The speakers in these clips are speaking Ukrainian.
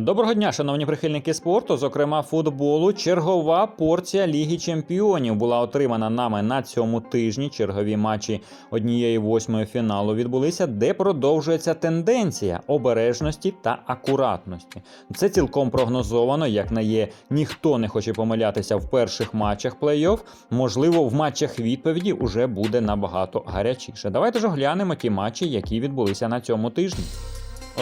Доброго дня, шановні прихильники спорту, зокрема футболу. Чергова порція Ліги Чемпіонів була отримана нами на цьому тижні. Чергові матчі однієї восьмої фіналу відбулися, де продовжується тенденція обережності та акуратності. Це цілком прогнозовано, як на є, ніхто не хоче помилятися в перших матчах плей-офф. Можливо, в матчах відповіді уже буде набагато гарячіше. Давайте ж оглянемо ті матчі, які відбулися на цьому тижні.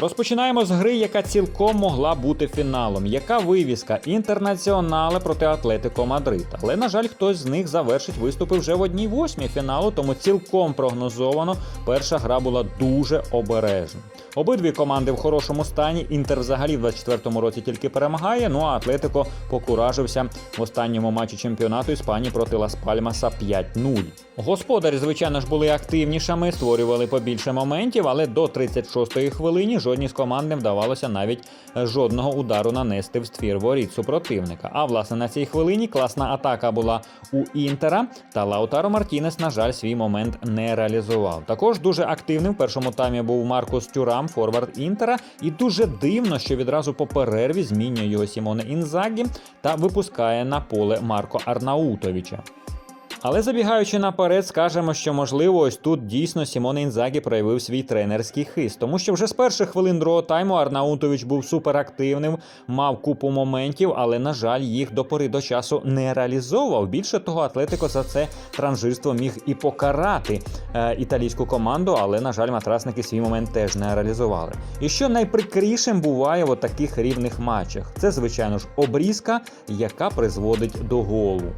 Розпочинаємо з гри, яка цілком могла бути фіналом. Яка вивіска інтернаціонале проти Атлетико Мадрид. Але, на жаль, хтось з них завершить виступи вже в одній восьмій фіналу, тому цілком прогнозовано перша гра була дуже обережна. Обидві команди в хорошому стані. Інтер взагалі в 24-му році тільки перемагає. Ну а Атлетико покуражився в останньому матчі чемпіонату Іспанії проти Лас Пальмаса 5-0. Господарі, звичайно ж, були активнішими, створювали побільше моментів, але до 36-ї хвилині жодній з команд не вдавалося навіть жодного удару нанести в ствір воріт супротивника. А власне на цій хвилині класна атака була у Інтера, та Лаутаро Мартінес, на жаль, свій момент не реалізував. Також дуже активним в першому таймі був Маркус Тюрам, форвард Інтера, і дуже дивно, що відразу по перерві змінює його Сімоне Інзагі та випускає на поле Марко Арнаутовича. Але забігаючи наперед, скажемо, що можливо ось тут дійсно Сімон Інзагі проявив свій тренерський хист, тому що вже з перших хвилин другого тайму Арнаутович був суперактивним, мав купу моментів, але на жаль, їх до пори до часу не реалізовував. Більше того, Атлетико за це транжирство міг і покарати е, італійську команду, але на жаль, матрасники свій момент теж не реалізували. І що найприкрішим буває в таких рівних матчах, це звичайно ж обрізка, яка призводить до голу.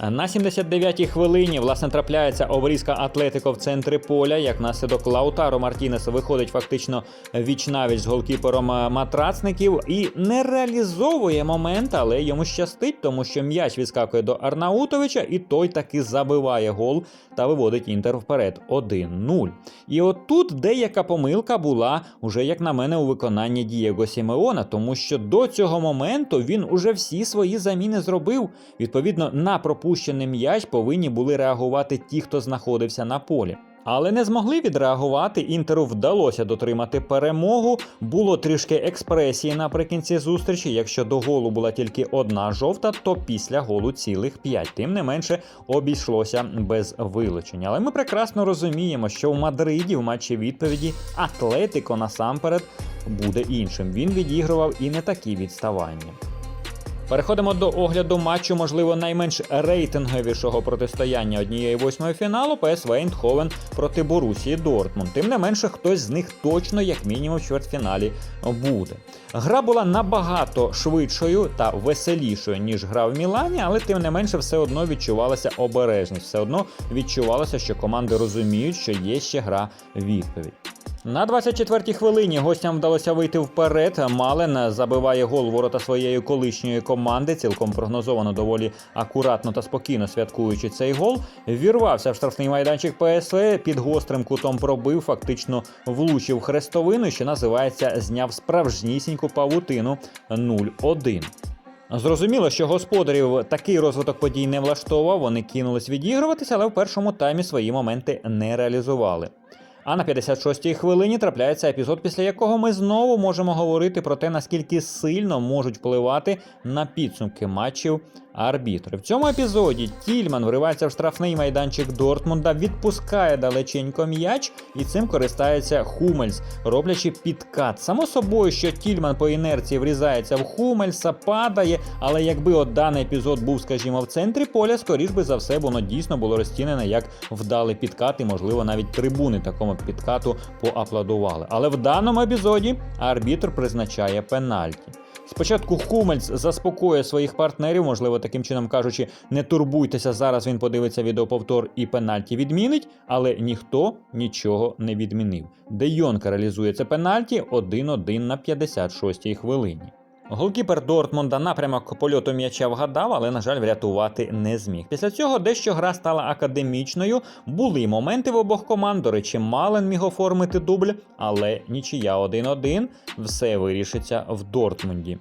На 79-й хвилині власне трапляється обрізка Атлетико в центрі поля. Як наслідок Лаутаро Мартінес виходить фактично віч-навіч з голкіпером е, матрацників і не реалізовує момент, але йому щастить, тому що м'яч відскакує до Арнаутовича, і той таки забиває гол та виводить інтер вперед 1-0. І отут деяка помилка була уже, як на мене, у виконанні Дієго Сімеона, тому що до цього моменту він уже всі свої заміни зробив. Відповідно, на пропущений м'яч повинні були реагувати ті, хто знаходився на полі. Але не змогли відреагувати. Інтеру вдалося дотримати перемогу. Було трішки експресії наприкінці зустрічі. Якщо до голу була тільки одна жовта, то після голу цілих п'ять. Тим не менше обійшлося без вилучення. Але ми прекрасно розуміємо, що в Мадриді в матчі відповіді Атлетико насамперед буде іншим. Він відігрував і не такі відставання. Переходимо до огляду матчу, можливо, найменш рейтинговішого протистояння однієї восьмої фіналу ПСВ Ейндховен проти Борусії Дортмунд. Тим не менше, хтось з них точно, як мінімум, в чвертьфіналі буде. Гра була набагато швидшою та веселішою, ніж гра в Мілані, але тим не менше все одно відчувалася обережність. Все одно відчувалося, що команди розуміють, що є ще гра відповідь. На 24-й хвилині гостям вдалося вийти вперед. Мален забиває гол ворота своєї колишньої команди. Цілком прогнозовано доволі акуратно та спокійно святкуючи цей гол. Вірвався в штрафний майданчик ПСВ, під гострим кутом пробив, фактично влучив хрестовину, що називається зняв справжнісіньку павутину 0-1. Зрозуміло, що господарів такий розвиток подій не влаштовував. Вони кинулись відігруватися, але в першому таймі свої моменти не реалізували. А на 56-й хвилині трапляється епізод, після якого ми знову можемо говорити про те, наскільки сильно можуть впливати на підсумки матчів арбітри. В цьому епізоді Тільман вривається в штрафний майданчик Дортмунда, відпускає далеченько м'яч, і цим користається Хумельс, роблячи підкат. Само собою, що Тільман по інерції врізається в Хумельса, падає, але якби от даний епізод був, скажімо, в центрі поля, скоріш би за все, воно дійсно було розцінене як вдалий підкат, і, можливо, навіть трибуни такому підкату поаплодували. Але в даному епізоді арбітр призначає пенальті. Спочатку Хумельс заспокоює своїх партнерів, можливо, таким чином кажучи, не турбуйтеся, зараз він подивиться відеоповтор і пенальті відмінить, але ніхто нічого не відмінив. Де Йонка реалізує це пенальті 1-1 на 56-й хвилині. Голкіпер Дортмунда напрямок польоту м'яча вгадав, але, на жаль, врятувати не зміг. Після цього дещо гра стала академічною. Були моменти в обох команд. До речі, Мален міг оформити дубль, але нічия 1-1. Все вирішиться в Дортмунді.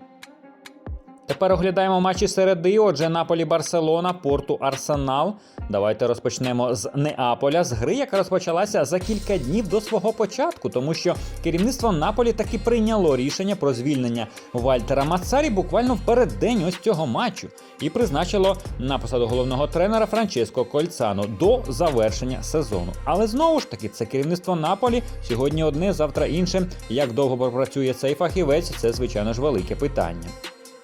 Тепер оглядаємо матчі середи. Отже, Наполі Барселона, Порту Арсенал. Давайте розпочнемо з Неаполя, з гри, яка розпочалася за кілька днів до свого початку, тому що керівництво Наполі таки прийняло рішення про звільнення Вальтера Мацарі буквально в переддень ось цього матчу і призначило на посаду головного тренера Франческо Кольцано до завершення сезону. Але знову ж таки, це керівництво Наполі сьогодні одне, завтра інше. Як довго пропрацює цей фахівець, це звичайно ж велике питання.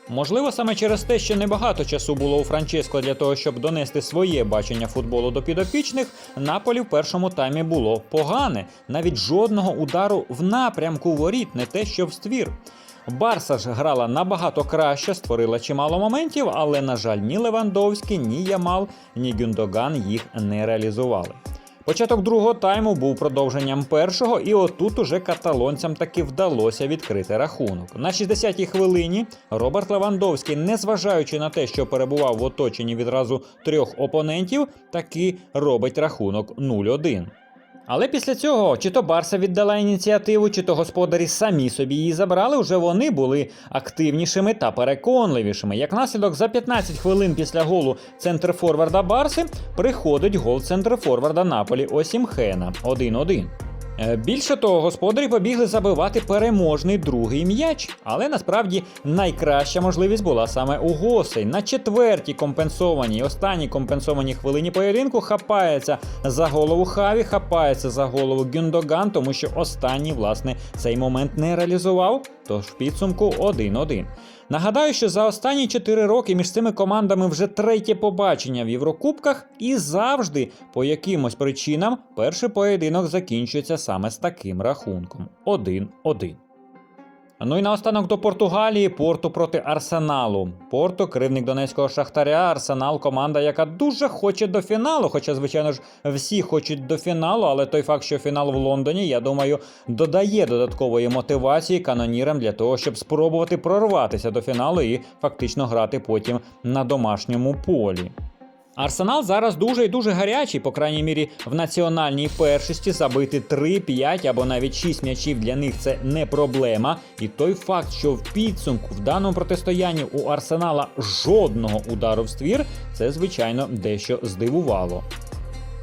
Можливо, саме через те, що небагато часу було у Франческо для того, щоб донести своє бачення футболу до підопічних, Наполі в першому таймі було погане, навіть жодного удару в напрямку воріт, не те, що в ствір. Барса ж грала набагато краще, створила чимало моментів, але, на жаль, ні Левандовський, ні Ямал, ні Гюндоган їх не реалізували. Початок другого тайму був продовженням першого, і отут уже каталонцям таки вдалося відкрити рахунок. На 60-й хвилині Роберт Левандовський, незважаючи на те, що перебував в оточенні відразу трьох опонентів, таки робить рахунок 0-1. Але після цього чи то Барса віддала ініціативу, чи то господарі самі собі її забрали. вже вони були активнішими та переконливішими. Як наслідок, за 15 хвилин після голу центр Форварда Барси приходить гол центр Форварда Наполі Осімхена 1-1. Е, Більше того, господарі побігли забивати переможний другий м'яч, але насправді найкраща можливість була саме у гостей. На четвертій компенсованій, останній компенсованій хвилині поєдинку хапається за голову Хаві, хапається за голову Гюндоган, тому що останній, власне, цей момент не реалізував. Тож в підсумку 1-1. Нагадаю, що за останні 4 роки між цими командами вже третє побачення в Єврокубках, і завжди по якимось причинам перший поєдинок закінчується саме з таким рахунком 1-1. Ну і наостанок до Португалії, Порту проти Арсеналу. Порту, кривник донецького шахтаря, Арсенал команда, яка дуже хоче до фіналу. Хоча, звичайно ж, всі хочуть до фіналу, але той факт, що фінал в Лондоні, я думаю, додає додаткової мотивації канонірам для того, щоб спробувати прорватися до фіналу і фактично грати потім на домашньому полі. Арсенал зараз дуже і дуже гарячий, по крайній мірі в національній першості забити 3, 5 або навіть 6 м'ячів для них це не проблема. І той факт, що в підсумку в даному протистоянні у Арсенала жодного удару в ствір, це звичайно дещо здивувало.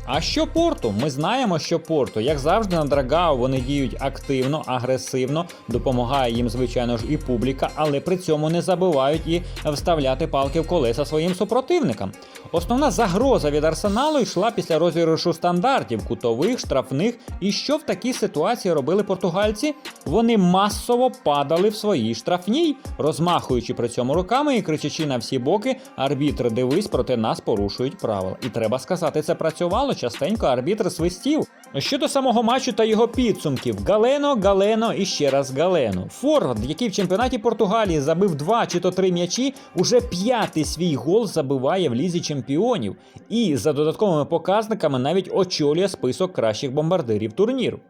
А що порту? Ми знаємо, що порту, як завжди, на Драгау вони діють активно, агресивно, допомагає їм, звичайно ж, і публіка, але при цьому не забувають і вставляти палки в колеса своїм супротивникам. Основна загроза від арсеналу йшла після розіграшу стандартів, кутових, штрафних. І що в такій ситуації робили португальці? Вони масово падали в своїй штрафній, розмахуючи при цьому руками і кричачи на всі боки: арбітр, дивись, проти нас порушують правила. І треба сказати, це працювало частенько. Арбітр свистів. Щодо самого матчу та його підсумків: Галено, Галено і ще раз Галено. Форвард, який в чемпіонаті Португалії забив два чи то три м'ячі, уже п'ятий свій гол забиває в лізі чемпіонів. І за додатковими показниками навіть очолює список кращих бомбардирів турніру.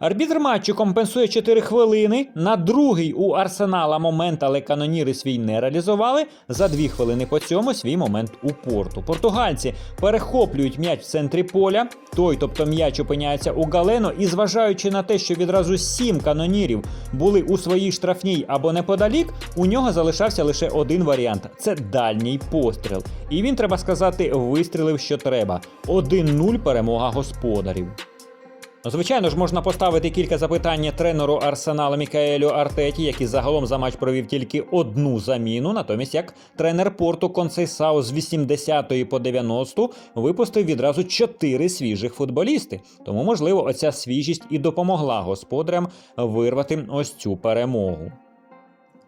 Арбітр матчу компенсує 4 хвилини. На другий у Арсенала момент, але каноніри свій не реалізували. За 2 хвилини по цьому свій момент у порту. Португальці перехоплюють м'яч в центрі поля. Той, тобто м'яч опиняється у Галено, і зважаючи на те, що відразу 7 канонірів були у своїй штрафній або неподалік, у нього залишався лише один варіант це дальній постріл. І він, треба сказати, вистрілив, що треба. 1-0 перемога господарів. Звичайно ж, можна поставити кілька запитань тренеру Арсенала Мікаелю Артеті, який загалом за матч провів тільки одну заміну. Натомість, як тренер порту Консейсау з 80-ї по 90 випустив відразу чотири свіжих футболісти. Тому, можливо, оця свіжість і допомогла господарям вирвати ось цю перемогу.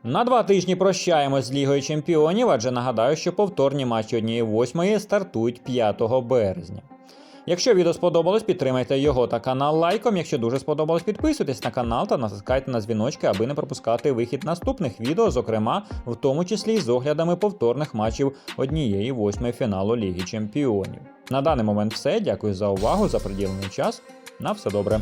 На два тижні прощаємось з Лігою Чемпіонів, адже нагадаю, що повторні матчі однієї восьмої стартують 5 березня. Якщо відео сподобалось, підтримайте його та канал лайком. Якщо дуже сподобалось, підписуйтесь на канал та натискайте на дзвіночки, аби не пропускати вихід наступних відео, зокрема, в тому числі з оглядами повторних матчів однієї восьмої фіналу Ліги Чемпіонів. На даний момент все. Дякую за увагу, за приділений час. На все добре.